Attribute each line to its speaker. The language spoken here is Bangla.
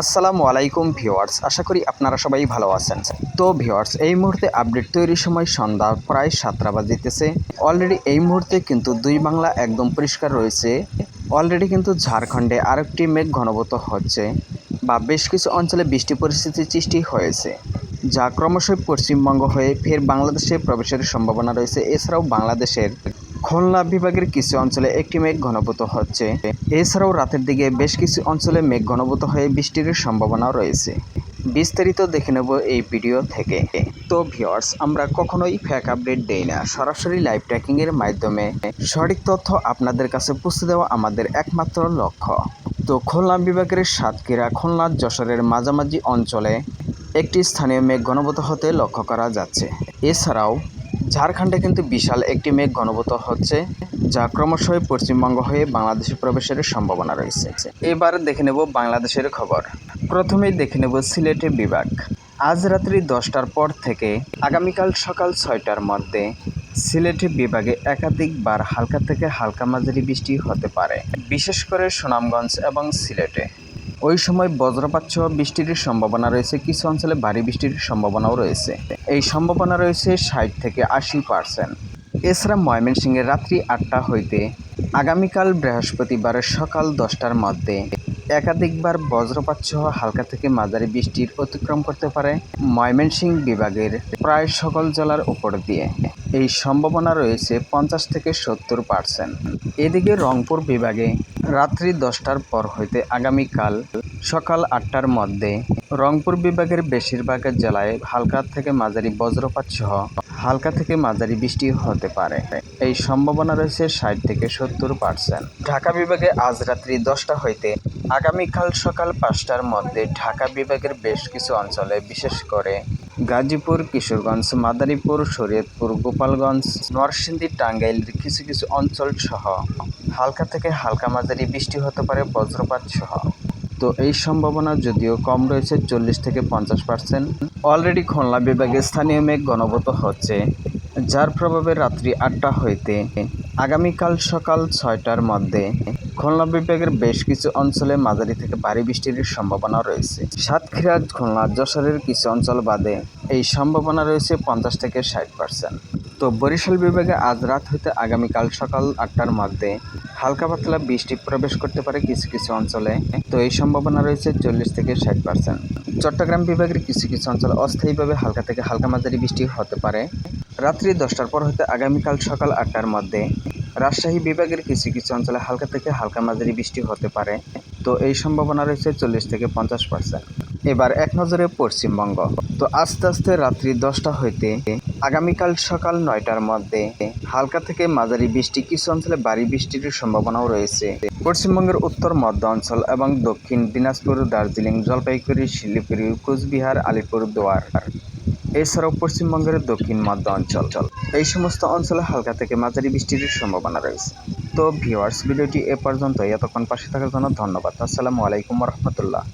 Speaker 1: আসসালামু আলাইকুম ভিউয়ার্স, আশা করি আপনারা সবাই ভালো আছেন। তো ভিউয়ার্স, এই মুহূর্তে আপডেট তৈরির সময় সন্ধ্যা প্রায় সাতটা বাজিতেছে। অলরেডি এই মুহূর্তে কিন্তু দুই বাংলা একদম পরিষ্কার রয়েছে। অলরেডি কিন্তু ঝাড়খণ্ডে আরেকটি মেঘ ঘনবত হচ্ছে বা বেশ কিছু অঞ্চলে বৃষ্টি পরিস্থিতির সৃষ্টি হয়েছে, যা ক্রমশই পশ্চিমবঙ্গ হয়ে ফের বাংলাদেশে প্রবেশের সম্ভাবনা রয়েছে। এছাড়াও বাংলাদেশের খুলনা বিভাগের কিছু অঞ্চলে একটি মেঘ ঘনীভূত হচ্ছে। এছাড়াও রাতের দিকে বেশ কিছু অঞ্চলে মেঘ ঘনীভূত হয়ে বৃষ্টির সম্ভাবনা রয়েছে। বিস্তারিত দেখে নেব এই ভিডিও থেকে। তো ভিওয়ার্স আমরা কখনোই ফ্যাক আপডেট দেই না। সরাসরি লাইভ ট্র্যাকিংয়ের মাধ্যমে সঠিক তথ্য আপনাদের কাছে পৌঁছে দেওয়া আমাদের একমাত্র লক্ষ্য। তো খুলনা বিভাগের সাতক্ষীরা, খুলনা, যশোরের মাঝামাঝি অঞ্চলে একটি স্থানীয় মেঘ ঘনীভূত হতে লক্ষ্য করা যাচ্ছে। এছাড়াও ঝাড়খণ্ডে কিন্তু বিশাল একটি মেঘ ঘনীভূত হচ্ছে, যা ক্রমশই পশ্চিমবঙ্গ হয়ে বাংলাদেশে প্রবেশের সম্ভাবনা রয়েছে। এবার দেখে নেব বাংলাদেশের খবর। প্রথমেই দেখে নেব সিলেটে বিভাগ। আজ রাত্রি দশটার পর থেকে আগামীকাল সকাল ছয়টার মধ্যে সিলেটে বিভাগে একাধিকবার হালকা থেকে হালকা মাঝারি বৃষ্টি হতে পারে, বিশেষ করে সুনামগঞ্জ এবং সিলেটে। ওই সময় বজ্রপাত সহ বৃষ্টির সম্ভাবনা রয়েছে। কিছু অঞ্চলে ভারী বৃষ্টির সম্ভাবনাও রয়েছে। এই সম্ভাবনা রয়েছে ষাট থেকে আশি পার্সেন্ট। এছাড়া ময়মনসিংহের রাত্রি আটটা হইতে আগামীকাল বৃহস্পতিবার সকাল দশটার মধ্যে একাধিকবার বজ্রপাত সহ হালকা থেকে মাঝারি বৃষ্টির অতিক্রম করতে পারে ময়মনসিংহ বিভাগের প্রায় সকল জেলার উপর দিয়ে। এই সম্ভাবনা রয়েছে পঞ্চাশ থেকে সত্তর পার্সেন্ট এদিকে রংপুর বিভাগে রাত্রি দশটার পর হইতে আগামীকাল সকাল আটটার মধ্যে রংপুর বিভাগের বেশিরভাগ জেলায় হালকা থেকে মাঝারি বজ্রপাত সহ হালকা থেকে মাঝারি বৃষ্টি হতে পারে। এই সম্ভাবনা রয়েছে ষাট থেকে সত্তর পার্সেন্ট ঢাকা বিভাগে আজ রাত্রি দশটা হইতে আগামীকাল সকাল পাঁচটার মধ্যে ঢাকা বিভাগের বেশ কিছু অঞ্চলে, বিশেষ করে গাজীপুর, কিশোরগঞ্জ, মাদারীপুর, শরীয়তপুর, গোপালগঞ্জ, নরসিংদী টাঙ্গাইলের কিছু কিছু অঞ্চল সহ। হালকা থেকে হালকা মাঝারি বৃষ্টি হতে পারে, বজ্রপাত সহ। তো এই সম্ভাবনা যদিও কম রয়েছে, চল্লিশ থেকে পঞ্চাশ পার্সেন্ট অলরেডি খুলনা বিভাগে স্থানীয় মেঘ ঘনভূত হচ্ছে। যার প্রভাবে রাত্রি আটটা হইতে আগামীকাল সকাল ছয়টার মধ্যে খুলনা বিভাগের বেশ কিছু অঞ্চলে মাঝারি থেকে ভারী বৃষ্টির সম্ভাবনা রয়েছে। সাতক্ষীরা, খুলনা, যশোরের কিছু অঞ্চল বাদে এই সম্ভাবনা রয়েছে পঞ্চাশ থেকে ষাট পার্সেন্ট তো বরিশাল বিভাগে আজ রাত হইতে আগামীকাল সকাল আটটার মধ্যে হালকা পাতলা বৃষ্টি প্রবেশ করতে পারে কিছু কিছু অঞ্চলে। তো এই সম্ভাবনা রয়েছে চল্লিশ থেকে ষাট পার্সেন্ট চট্টগ্রাম বিভাগের কিছু কিছু অঞ্চলে অস্থায়ীভাবে হালকা থেকে হালকা মাঝারি বৃষ্টি হতে পারে। রাত্রি দশটার পর হতে আগামীকাল সকাল আটটার মধ্যে রাজশাহী বিভাগের কিছু কিছু অঞ্চলে হালকা থেকে হালকা মাঝারি বৃষ্টি হতে পারে। তো এই সম্ভাবনা রয়েছে চল্লিশ থেকে পঞ্চাশ পার্সেন্ট। এবার এক নজরে পশ্চিমবঙ্গ। তো আস্তে আস্তে রাত্রি দশটা হইতে আগামীকাল সকাল নয়টার মধ্যে হালকা থেকে মাঝারি বৃষ্টি, কিছু অঞ্চলে ভারী বৃষ্টির সম্ভাবনাও রয়েছে। পশ্চিমবঙ্গের উত্তর, মধ্য অঞ্চল এবং দক্ষিণ দিনাজপুর, দার্জিলিং, জলপাইগুড়ি, শিলিগুড়ি, কোচবিহার আলিপুর দুয়ার এছাড়াও পশ্চিমবঙ্গের দক্ষিণ মধ্য অঞ্চল। এই সমস্ত অঞ্চলে হালকা থেকে মাঝারি বৃষ্টির সম্ভাবনা রয়েছে। তো ভিওয়ার্স ভিডিওটি এ পর্যন্ত এতক্ষণ পাশে থাকার জন্য ধন্যবাদ। আসসালামু আলাইকুম রহমতুল্লাহ।